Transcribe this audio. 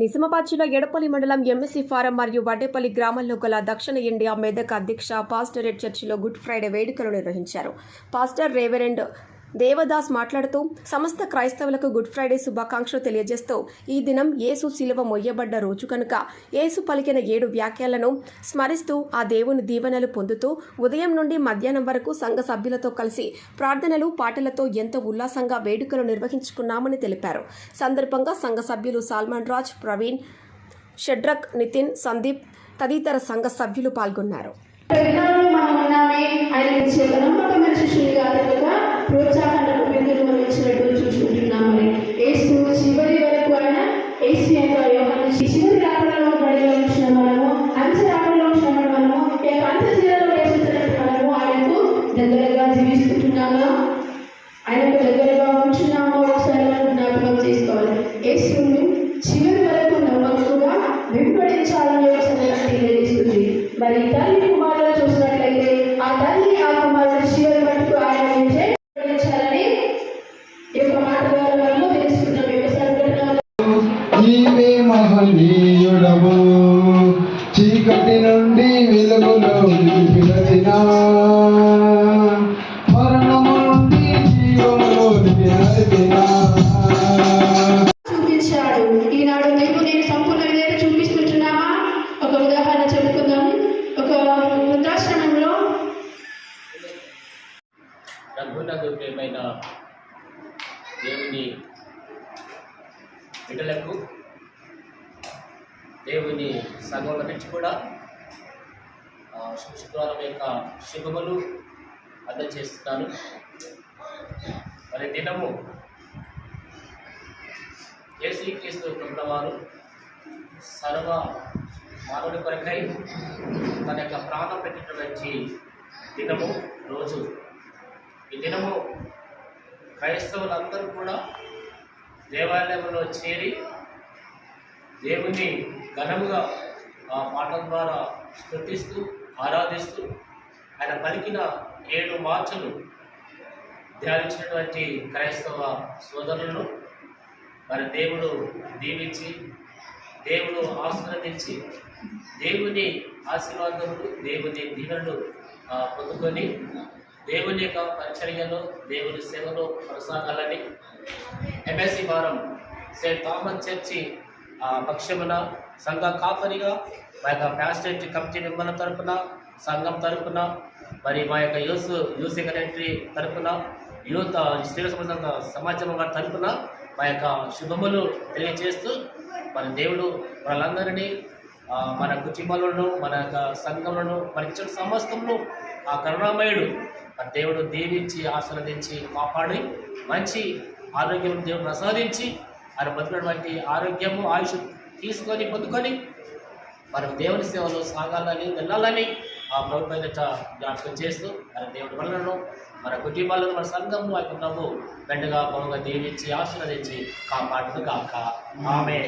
నిజామాబాద్ జిల్లా ఎడపల్లి మండలం MSc form మరియు వడ్డేపల్లి గ్రామాల్లో గల దక్షిణ ఇండియా మెదక్ అధ్యక్ష పాస్టరేట్ చర్చిలో గుడ్ ఫ్రైడే వేడుకలు నిర్వహించారు. పాస్టర్ రేవరెండ్ దేవదాస్ మాట్లాడుతూ సమస్త క్రైస్తవులకు గుడ్ ఫ్రైడే శుభాకాంక్షలు తెలియజేస్తూ ఈ దినం యేసు శిలువ మొయ్యబడ్డ రోజు కనుక యేసు పలికిన ఏడు వ్యాఖ్యలను స్మరిస్తూ ఆ దేవుని దీవెనలు పొందుతూ ఉదయం నుండి మధ్యాహ్నం వరకు సంఘ సభ్యులతో కలిసి ప్రార్థనలు పాటలతో ఎంతో ఉల్లాసంగా వేడుకలు నిర్వహించుకున్నామని తెలిపారు. సందర్భంగా సంఘ సభ్యులు సాల్మాన్ రాజ్ ప్రవీణ్ షడ్రక్ నితిన్ సందీప్ తదితర సంఘ సభ్యులు పాల్గొన్నారు. ఆయనకు దగ్గరగా ఆయనకు ఉంటున్నామో? ఒకసారి జ్ఞాపకం చేసుకోవాలి. యేసుని వెలుగులో పిలిచిన మరణము నుండి జీవములోనికి నడిపిన. చూపించాడు. ఈనాడు మీకు నేను సంపూర్ణ చూపిస్తుంటున్నామా? ఒక ఉదాహరణ చెప్పుకుందాం. ఒక వృద్ధాశ్రమంలో రఘునందు ప్రేమైన దేవుని బిడ్డలకు దేవుని సంఘం నుంచి కూడా శుక్రవారం యొక్క శుభములు అందజేస్తున్నాను మరి దినము యేసుక్రీస్తు ప్రభుల వారు సర్వ మానవుడి కొరకై తన యొక్క ప్రాణం పెట్టినటువంటి దినము రోజు. ఈ దినము క్రైస్తవులందరూ కూడా దేవాలయంలో చేరి దేవుని ఘనముగా ఆ పాటల ద్వారా స్థుతిస్తూ ఆరాధిస్తూ ఆయన పలికిన ఏడు మార్చులు ధ్యానించినటువంటి క్రైస్తవ సోదరులను మరి దేవుడు దీవించి దేవుడు ఆశీర్వదించి దేవుని ఆశీర్వాదములు దేవుని దీవెనలు పొందుకొని దేవుని యొక్క పరిచర్యలో దేవుని సేవలో కొనసాగాలని ఎంఎస్సి వారం సెయింట్ థామస్ చర్చి పక్షమున సంఘ కాపరిగా మా యొక్క ప్యాస్టేట్ కమిటీ మెంబర్ల తరపున సంఘం తరపున మరి మా యొక్క యూస్ యూత్ సెక్రటరీ తరపున యూత్ స్త్రీల సంబంధ సమాజం వారి తరపున మా యొక్క శుభములు తెలియజేస్తూ మన దేవుడు వాళ్ళందరినీ మన కుటుంబాలను మన యొక్క సంఘములను మనకి ఇచ్చిన ఆ కరుణామయుడు ఆ దేవుడు దీవించి ఆశీర్వదించి కాపాడి మంచి ఆరోగ్యం దేవుడు ప్రసాదించి ఆయన బతుకున్నటువంటి ఆరోగ్యము ఆయుష్ తీసుకొని పొందుకొని మనం దేవుని సేవలో సాగాలని వెళ్ళాలని ఆ ప్రభుత్వం ఎదుట జ్ఞాపకం చేస్తూ మన దేవుడి వలనను మన కుటుంబాలను మన సంఘము ఆ యొక్క ప్రభు మెండుగా బహుగా దీవించి ఆశీర్వదించి కాపాడుతూ కాక ఆమె